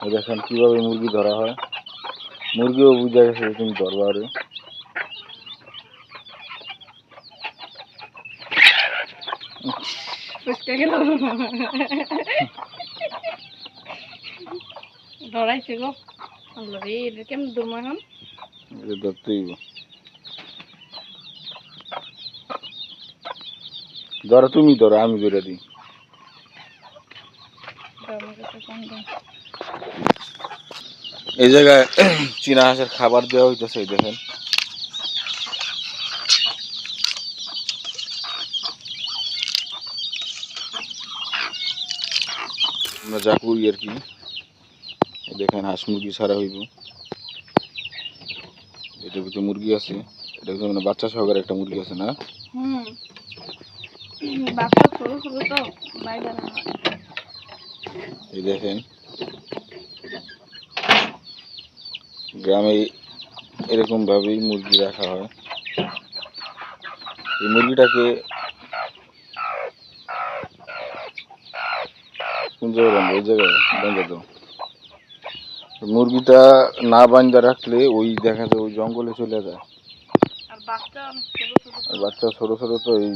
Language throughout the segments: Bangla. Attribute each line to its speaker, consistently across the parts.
Speaker 1: দেখেন কীভাবে মুরগি ধরা হয়? মুরগিও বুঝা গেছে তুমি ধরবা আরে
Speaker 2: ধরাইছে গো। আল্লাহ কেমন দূর এখন
Speaker 1: ধরতেই ধরো তুমি ধরো আমি ধরে দিই
Speaker 2: আমার কাছে কোন দিন
Speaker 1: এই জায়গায় চীনা হাঁসের খাবার দেওয়া হইতেছে এই দেখেন। আমরা যা করি আর কি এই দেখেন হাঁস মুরগি ছাড়া হইব। এটার ভিতরে মুরগি আছে এটা ভিতরে মানে বাচ্চা সহকারে একটা মুরগি আছে না?
Speaker 2: হুম। বাচ্চা ছোট ছোট তো বাইরে না।
Speaker 1: এই দেখেন গ্রামে এরকম ভাবেই মুরগি রাখা হয়। এই মুরগিটাকে কোন জায়গায় ওই জায়গায় মুরগিটা না বান্ধা রাখলে ওই দেখা যায় ওই জঙ্গলে চলে যায়।
Speaker 2: আর বাচ্চা অনেক ছোট ছোট
Speaker 1: আর বাচ্চা ছোট ছোট তো এই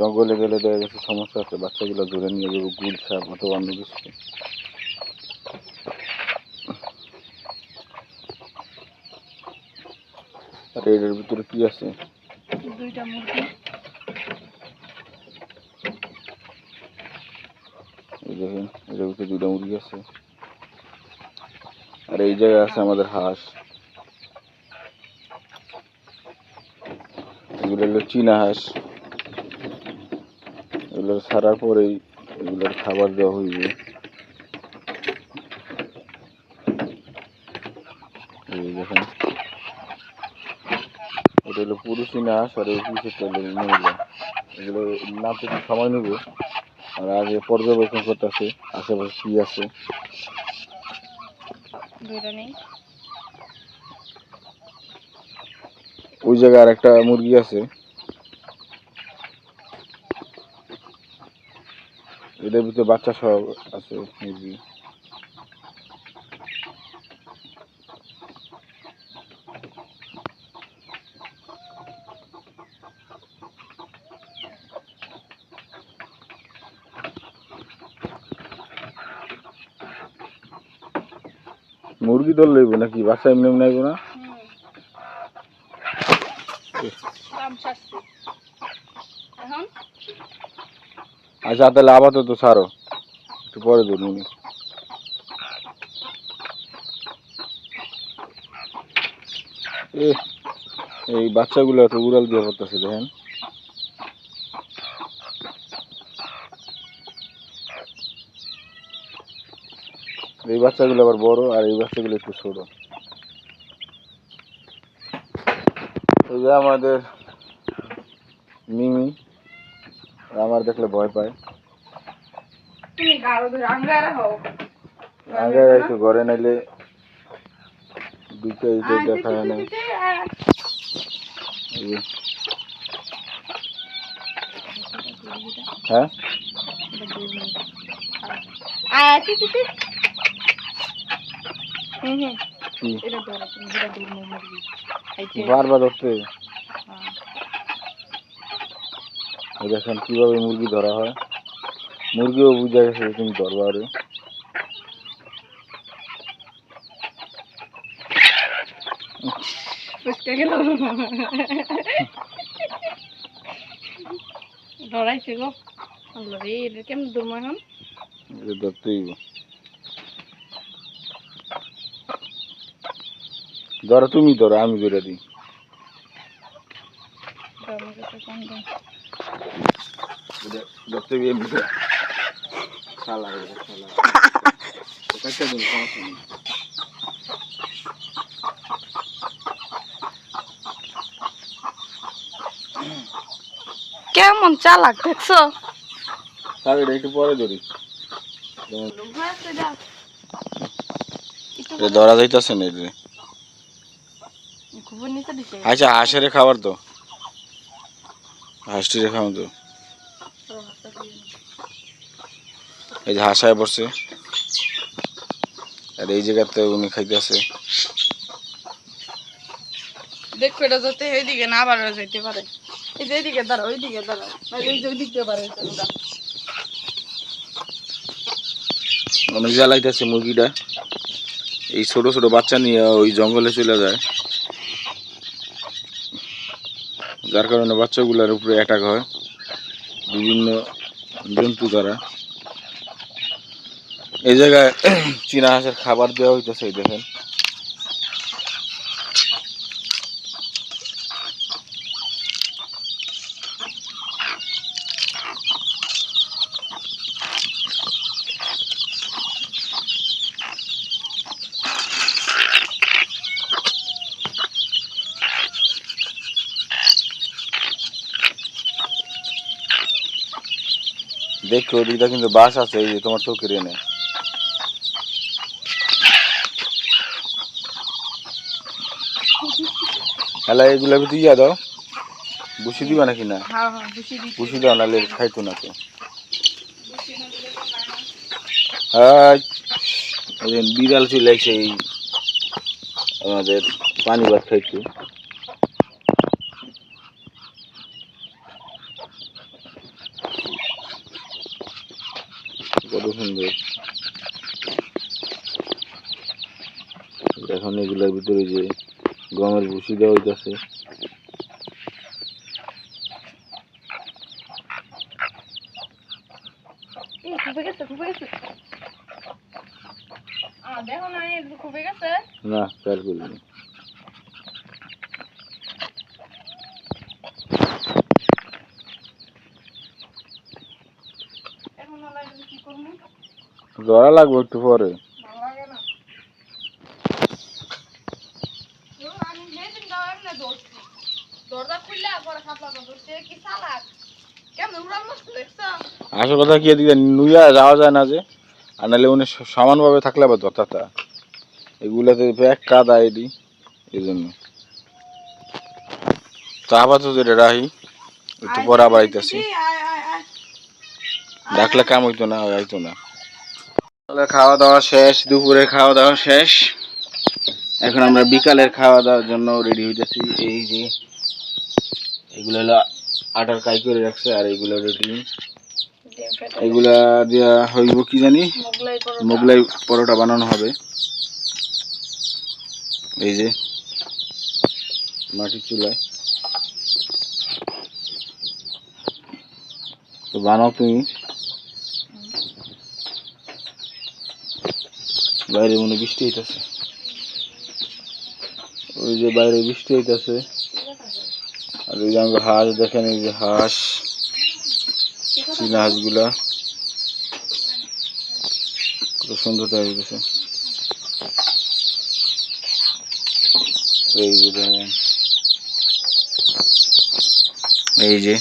Speaker 1: জঙ্গলে গেলে দেখা গেছে সমস্যা আছে। বাচ্চাগুলো ধরে নিয়ে যাব গুল সাপ অথবা অন্য কিছু আর ভিতরে কি আছে?
Speaker 2: দুইটা মুরগি।
Speaker 1: এই দেখেন এটার ভিতরে দুইটা মুরগি আছে। আর এই জায়গায় আছে আমাদের হাঁস। এগুলো হলো চীনা হাঁস। এগুলো ছাড়ার পরেই এগুলোর খাবার দেওয়া হইবে। এই দেখেন। এটা হলো পুরুষ চীনা হাঁস আর এই পিছেরটা হলো মহিলা এগুলো নামতে একটু সময় নেবে। আর আগে পর্যবেক্ষণ করতেছে আশেপাশে কি আছে। ওই জায়গায় আর একটা মুরগি আছে। এটার ভিতরে বাচ্চা সহ আছে মুরগি। মুরগি দল লইব নাকি? বাচ্চা এমনি এমনি আইব না? আচ্ছা তাহলে আপাতত ছাড়ো। একটু পরে ধরুন এই বাচ্চাগুলো তো উড়াল দিয়ে পড়তেছে দেখেন। এই বাচ্চাগুলো আবার বড় আর এই বাচ্চাগুলো একটু ছোট এই যে আমাদের মিমি আমার দেখলে ভয় পায় আগে একটু ঘরে নাইলে দুটো দেখা হয় না হ্যাঁ
Speaker 2: আয় টি টি টি হুম হুম
Speaker 1: কি
Speaker 2: এটা ধরো তুমি যেটা দূর মুরগি খাইতে
Speaker 1: বারবার ধরতে
Speaker 2: হ্যাঁ।
Speaker 1: দেখেন কীভাবে মুরগি ধরা হয়। মুরগিও বুঝা গেছে
Speaker 2: ফুচকা গেল ধরাইছে গো। কেমন দূর এখন
Speaker 1: ধরতেই ধরো তুমি ধরো আমি ধরে দিই।
Speaker 2: কেমন চালাক দেখছ?
Speaker 1: একটু পরে ধরি। ধরা যাইতেছে না এটা
Speaker 2: খবর নিতে দিছে
Speaker 1: আচ্ছা হাঁসের খাবার তো। হাঁসটিরে খাওয়া তো। এই যে হাঁসায় পড়ছে। আর এই জায়গাতে উনি খাইতেছে
Speaker 2: দেখো এটা যাতে এইদিকে না বাড়া যেতে পারে। এই যে এইদিকে দাঁড়া ওইদিকে দাঁড়া নাহলে এই যে ওইদিকে পারে
Speaker 1: অনেক জ্বালাইতেছে মুরগিটা। এই ছোট ছোট বাচ্চা নিয়ে ওই জঙ্গলে চলে যায়। যার কারণে বাচ্চাগুলার উপরে অ্যাটাক হয়। বিভিন্ন জন্তু দ্বারা। এই জায়গায় চীনা হাঁসের খাবার দেওয়া হইতেছে দেখেন। দেখো ওদিকটা কিন্তু বাস আছে এই যে তোমার চোখের এনে। হ্যালো এগুলা ভিতরে ইয়া দাও। বুসি দিবা নাকি না?
Speaker 2: হ্যাঁ হ্যাঁ
Speaker 1: বুসি দাও নাহলে খাইতো না তো। বিড়াল চলে আসছে এই আমাদের পানি ভাত খাইতে কত সুন্দর এখন ভিতরে যে গমের ভুসি দেওয়া হইতেছে।
Speaker 2: না
Speaker 1: করিনি। ধরা লাগবে একটু পরে
Speaker 2: ভালো লাগে না তো আমি যেদিন যাও এমনি দৌড়ছি দরজা খুললে পরে খাপলা দৌড়ছে কি চালাক কেমন উড়াল মস্ত দেখছ
Speaker 1: আসল কথা কি এদিকে নুইয়া যাওয়া যায় না যে আর নাহলে উনি সমানভাবে থাকলে আবার দরকারটা এগুলাতে ব্যাগ কাদা এটি এই জন্য তো আপাতত এটা রাহি একটু পরে আবার আইতাছি। ডাকলে কাম হইতো না হইতো না। খাওয়া দাওয়া শেষ দুপুরের খাওয়া দাওয়া শেষ। এখন আমরা বিকালের খাওয়া দাওয়ার জন্য রেডি হইতেছি। এই যে এগুলো হলো আটার কাই করে রাখছে আর এগুলো রেডি
Speaker 2: ডিম।
Speaker 1: এগুলা দিয়া হইব কি জানি?
Speaker 2: মোগলাই
Speaker 1: পরোটা বানানো হবে। এই যে মাটির চুলায়। তো বানাও তুমি। বাইরে মনে বৃষ্টি হইতেছে। ওই যে বাইরে বৃষ্টি হইতেছে। আর ওই যে আমাকে হাঁস দেখেন, এই যে হাঁস। চীনা হাঁসগুলা কত সুন্দর দেখা এই যে দেখেন। এই যে।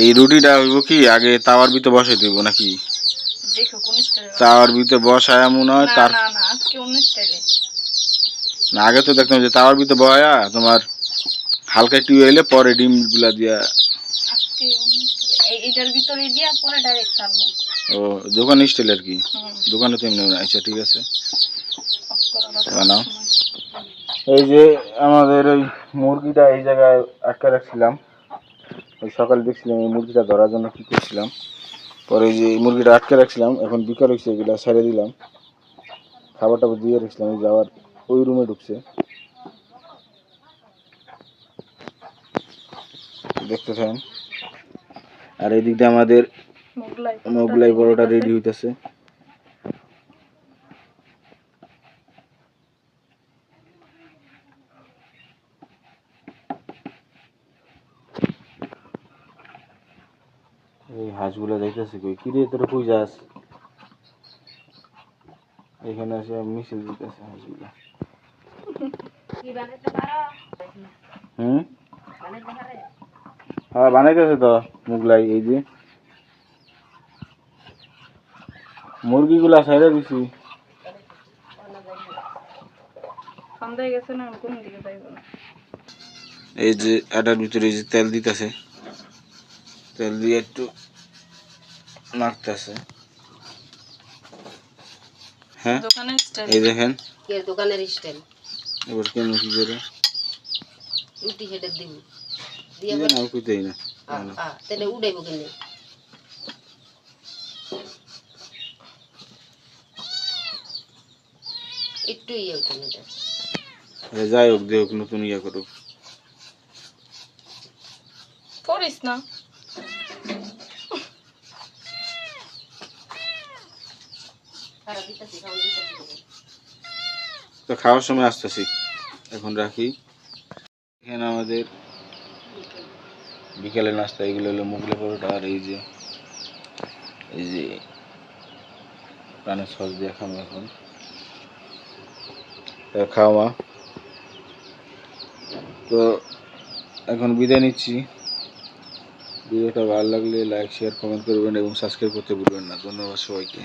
Speaker 1: এই রুটিটা হইব কি আগে তাওয়ার ভিতরে বসাই দিব নাকি? তাওয়ার ভিতরে বসায় মনে হয় তার
Speaker 2: না
Speaker 1: আগে তো দেখতাম যে তাওয়ার ভিতরে বয়া তোমার হালকা একটু এলে পরে ডিমগুলা দিয়া
Speaker 2: আজকে অন্য স্টাইলে এই এটার ভিতরে দিয়া পরে ডাইরেক্ট ছাড়বো।
Speaker 1: ও দোকান স্টাইল আর কি? দোকানে তো এমনি আচ্ছা ঠিক আছে। বানাও। এই যে আমাদের ওই মুরগিটা এই জায়গায় আটকে রাখছিলাম। ওই সকালে দেখছিলাম এই মুরগিটা ধরার জন্য কি করছিলাম। পরে যে মুরগিটা আটকে রাখছিলাম এখন বিকাল হয়েছে এগুলা ছেড়ে দিলাম। খাবার টাবার দিয়ে রাখছিলাম এই যাওয়ার ওই রুমে ঢুকছে। দেখতে থাকেন। আর এই দিক দিয়ে আমাদের
Speaker 2: মোগলাই
Speaker 1: মোগলাই বড়টা রেডি হইতেছে। এই হাঁসগুলো দেখতেছি কই? কি রে তোর কই যাস? এখানে এসে মিশে দিতেছে হাঁসগুলো।
Speaker 2: কি বানাইতে পারো?
Speaker 1: হুম?
Speaker 2: বানাইতে পারে?
Speaker 1: হ্যাঁ বানাইতেছে তো মুগলাই এই যে। মুরগিগুলা সাইডে দিছি। এই যে আটার ভিতরে যে তেল দিতেছে। তেল দিয়ে একটু নাড়তেছে। হ্যাঁ এই দেখেন।
Speaker 3: দোকানের স্টাইল।
Speaker 1: এবার কেন কি করে?
Speaker 3: রুটি দিব। দিয়ে
Speaker 1: জানি আমি কইতেই না।
Speaker 3: তাহলে উড়াইব কেন? একটু ইয়ে ওঠেন এটা।
Speaker 1: যাই হোক দেখ নতুন ইয়ে করুক।
Speaker 2: করিস না।
Speaker 1: তো খাওয়ার সময় আসতেছি। এখন রাখি। এখানে আমাদের বিকেলে নাস্তা, এগুলো হলো মুগলে পরোটা আর এই যে এই যে প্রাণের সস দিয়ে খাব এখন। খাওয়া তো এখন বিদায় নিচ্ছি। ভিডিওটা ভালো লাগলে লাইক শেয়ার কমেন্ট করবেন এবং সাবস্ক্রাইব করতে ভুলবেন না। ধন্যবাদ সবাইকে।